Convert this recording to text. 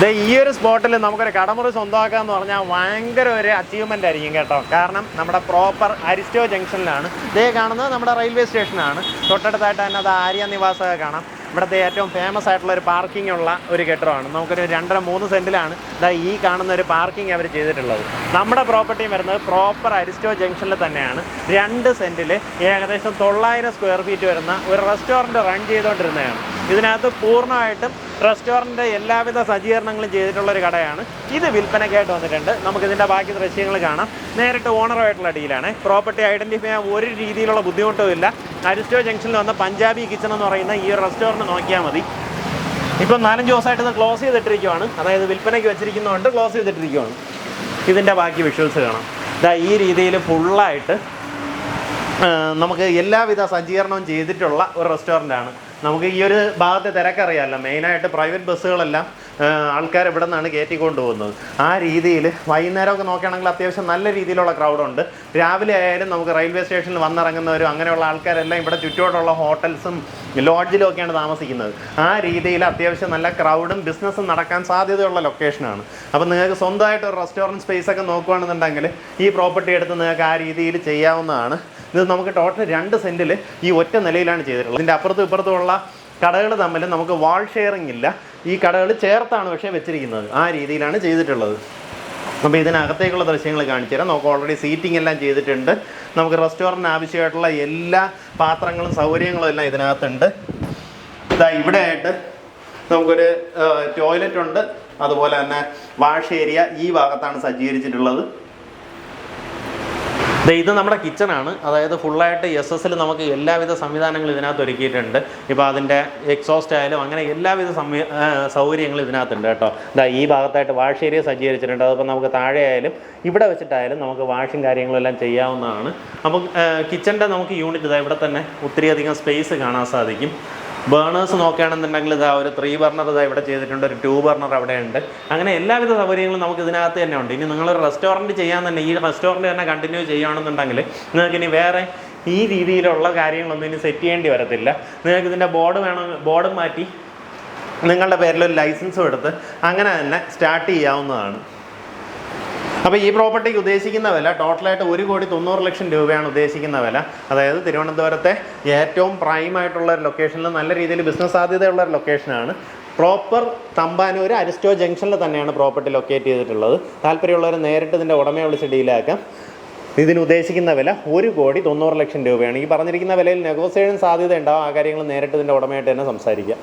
ദേ ഈ ഒരു സ്പോട്ടിൽ നമുക്കൊരു കടമുറി സ്വന്തമാക്കുക എന്ന് പറഞ്ഞാൽ ഭയങ്കര ഒരു അച്ചീവ്മെന്റ് ആയിരിക്കും കേട്ടോ. കാരണം നമ്മുടെ പ്രോപ്പർ അരിസ്റ്റോ ജംഗ്ഷനിലാണ്. ഇതേ കാണുന്നത് നമ്മുടെ റെയിൽവേ സ്റ്റേഷനാണ് തൊട്ടടുത്തായിട്ട് തന്നെ അത് ആര്യ നിവാസമൊക്കെ കാണാം. ഇവിടുത്തെ ഏറ്റവും ഫേമസ് ആയിട്ടുള്ള ഒരു പാർക്കിംഗ് ഉള്ള ഒരു കെട്ടിടമാണ്. നമുക്കൊരു രണ്ടര മൂന്ന് സെന്റിലാണ് ഇതാ ഈ കാണുന്ന ഒരു പാർക്കിംഗ് അവർ ചെയ്തിട്ടുള്ളത്. നമ്മുടെ പ്രോപ്പർട്ടി വരുന്നത് പ്രോപ്പർ അരിസ്റ്റോ ജംഗ്ഷനിൽ തന്നെയാണ്. രണ്ട് സെന്റിൽ ഏകദേശം തൊള്ളായിരം സ്ക്വയർ ഫീറ്റ് വരുന്ന ഒരു റെസ്റ്റോറന്റ് റൺ ചെയ്തുകൊണ്ടിരുന്നതാണ് ഇതിനകത്ത് പൂർണമായിട്ടും റെസ്റ്റോറന്റ് എല്ലാവിധ സജ്ജീകരണങ്ങളും ചെയ്തിട്ടുള്ളൊരു കടയാണ്. ഇത് വിൽപ്പനയ്ക്കായിട്ട് വന്നിട്ടുണ്ട്. നമുക്കിതിന്റെ ബാക്കി ദൃശ്യങ്ങൾ കാണാം. നേരിട്ട് ഓണറുമായിട്ടുള്ള ഡീലാണ്. പ്രോപ്പർട്ടി ഐഡന്റിഫൈ ചെയ്യാൻ ഒരു രീതിയിലുള്ള ബുദ്ധിമുട്ടും ഇല്ല. അരിസ്റ്റോ ജംഗ്ഷനിൽ വന്ന പഞ്ചാബി കിച്ചൺ എന്ന് പറയുന്ന ഈ റെസ്റ്റോറന്റ് നോക്കിയാൽ മതി. ഇപ്പം നാലഞ്ച് ദിവസമായിട്ട് ഇത് ക്ലോസ് ചെയ്തിട്ടിരിക്കുവാണ്. അതായത് വിൽപ്പനയ്ക്ക് വെച്ചിരിക്കുന്നതുകൊണ്ട് ക്ലോസ് ചെയ്തിട്ടിരിക്കുവാണ്. ഇതിന്റെ ബാക്കി വിഷ്വൽസ് കാണാം. ഇതാ ഈ രീതിയിൽ ഫുള്ളായിട്ട് നമുക്ക് എല്ലാവിധ സജ്ജീകരണവും ചെയ്തിട്ടുള്ള ഒരു റെസ്റ്റോറന്റ് ആണ്. നമുക്ക് ഈ ഒരു ഭാഗത്തെ തിരക്കറിയാമല്ലോ മെയിനായിട്ട് പ്രൈവറ്റ് ബസ്സുകളെല്ലാം ആൾക്കാർ ഇവിടെ നിന്നാണ് കയറ്റിക്കൊണ്ട് പോകുന്നത് ആ രീതിയിൽ വൈകുന്നേരമൊക്കെ നോക്കുകയാണെങ്കിൽ അത്യാവശ്യം നല്ല രീതിയിലുള്ള ക്രൗഡുണ്ട് രാവിലെ ആയാലും നമുക്ക് റെയിൽവേ സ്റ്റേഷനിൽ വന്നിറങ്ങുന്നവരും അങ്ങനെയുള്ള ആൾക്കാരെല്ലാം ഇവിടെ ചുറ്റോട്ടുള്ള ഹോട്ടൽസും ലോഡ്ജിലും ഒക്കെയാണ് താമസിക്കുന്നത്. ആ രീതിയിൽ അത്യാവശ്യം നല്ല ക്രൗഡും ബിസിനസ്സും നടക്കാൻ സാധ്യതയുള്ള ലൊക്കേഷനാണ് അപ്പോൾ നിങ്ങൾക്ക് സ്വന്തമായിട്ട് ഒരു റെസ്റ്റോറന്റ് സ്പേസ് ഒക്കെ നോക്കുകയാണെന്നുണ്ടെങ്കിൽ ഈ പ്രോപ്പർട്ടി എടുത്ത് നിങ്ങൾക്ക് ആ രീതിയിൽ ചെയ്യാവുന്നതാണ്. ഇത് നമുക്ക് ടോട്ടൽ രണ്ട് സെന്റിൽ ഈ ഒറ്റ നിലയിലാണ് ചെയ്തിട്ടുള്ളത്. ഇതിന്റെ അപ്പുറത്തും ഇപ്പുറത്തുമുള്ള കടകൾ തമ്മിൽ നമുക്ക് വാൾ ഷെയറിംഗ് ഇല്ല. ഈ കടകൾ ചേർത്താണ് പക്ഷേ വെച്ചിരിക്കുന്നത്. ആ രീതിയിലാണ് ചെയ്തിട്ടുള്ളത്. അപ്പോൾ ഇതിനകത്തേക്കുള്ള ദൃശ്യങ്ങൾ കാണിച്ചു തരാം. നമുക്ക് ഓൾറെഡി സീറ്റിംഗ് എല്ലാം ചെയ്തിട്ടുണ്ട്. നമുക്ക് റെസ്റ്റോറന്റിന് ആവശ്യമായിട്ടുള്ള എല്ലാ പാത്രങ്ങളും സൗകര്യങ്ങളും എല്ലാം ഇതിനകത്തുണ്ട്. ഇതാ ഇവിടെ ആയിട്ട് നമുക്കൊരു ടോയ്ലറ്റ് ഉണ്ട്. അതുപോലെ തന്നെ വാഷ് ഏരിയ ഈ ഭാഗത്താണ് സജ്ജീകരിച്ചിട്ടുള്ളത്. ഇത് നമ്മുടെ കിച്ചണാണ് അതായത് ഫുള്ളായിട്ട് എസ് എസിൽ നമുക്ക് എല്ലാവിധ സംവിധാനങ്ങളും ഇതിനകത്ത് ഒരുക്കിയിട്ടുണ്ട്. ഇപ്പോൾ അതിന്റെ എക്സോസ്റ്റ് ആയാലും അങ്ങനെ എല്ലാവിധ സംവി സൗകര്യങ്ങളും ഇതിനകത്തുണ്ട് കേട്ടോ. ഇതാ ഈ ഭാഗത്തായിട്ട് വാഷ് ഏരിയ സജ്ജീകരിച്ചിട്ടുണ്ട്. അതിപ്പോൾ നമുക്ക് താഴെ ആയാലും ഇവിടെ വെച്ചിട്ടായാലും നമുക്ക് വാഷും കാര്യങ്ങളും എല്ലാം ചെയ്യാവുന്നതാണ്. അപ്പം കിച്ചന്റെ നമുക്ക് യൂണിറ്റ് ഇതാ ഇവിടെ തന്നെ ഒത്തിരിയധികം സ്പേസ് കാണാൻ സാധിക്കും. ബേണേഴ്സ് നോക്കുകയാണെന്നുണ്ടെങ്കിൽ ഇതാ ഒരു ത്രീ ബർണർ ഇതാ ഇവിടെ ചെയ്തിട്ടുണ്ട് ഒരു ടു ബർണർ അവിടെ ഉണ്ട് അങ്ങനെ എല്ലാവിധ സൗകര്യങ്ങളും നമുക്ക് ഇതിനകത്ത് തന്നെ ഉണ്ട്. ഇനി നിങ്ങളൊരു റെസ്റ്റോറന്റ് ചെയ്യാൻ തന്നെ ഈ റെസ്റ്റോറന്റ് തന്നെ കണ്ടിന്യൂ ചെയ്യുകയാണെന്നുണ്ടെങ്കിൽ നിങ്ങൾക്ക് ഇനി വേറെ ഈ രീതിയിലുള്ള കാര്യങ്ങളൊന്നും ഇനി സെറ്റ് ചെയ്യേണ്ടി വരത്തില്ല. നിങ്ങൾക്ക് ഇതിന്റെ ബോർഡ് വേണം ബോർഡ് മാറ്റി നിങ്ങളുടെ പേരിൽ ഒരു ലൈസൻസും എടുത്ത് അങ്ങനെ തന്നെ സ്റ്റാർട്ട് ചെയ്യാവുന്നതാണ്. അപ്പോൾ ഈ പ്രോപ്പർട്ടിക്ക് ഉദ്ദേശിക്കുന്ന വില ടോട്ടലായിട്ട് ഒരു കോടി തൊണ്ണൂറ് ലക്ഷം രൂപയാണ് ഉദ്ദേശിക്കുന്ന വില. അതായത് തിരുവനന്തപുരത്തെ ഏറ്റവും പ്രൈം ആയിട്ടുള്ള ഒരു ലൊക്കേഷനിൽ നല്ല രീതിയിൽ ബിസിനസ് സാധ്യതയുള്ള ഒരു ലൊക്കേഷനാണ് പ്രോപ്പർ തമ്പാനൂർ അരിസ്റ്റോ ജംഗ്ഷനിൽ തന്നെയാണ് പ്രോപ്പർട്ടി ലൊക്കേറ്റ് ചെയ്തിട്ടുള്ളത്. താല്പര്യമുള്ളവർ നേരിട്ട് ഇതിന്റെ ഉടമയെ വിളിച്ച് ഡീലാക്കാം ഇതിന് ഉദ്ദേശിക്കുന്ന വില ഒരു കോടി തൊണ്ണൂറ് ലക്ഷം രൂപയാണ്. ഈ പറഞ്ഞിരിക്കുന്ന വിലയിൽ നെഗോസിയേഷൻ സാധ്യത ഉണ്ടാവും. ആ കാര്യങ്ങൾ നേരിട്ട് ഇതിന്റെ ഉടമയായിട്ട് തന്നെ സംസാരിക്കാം.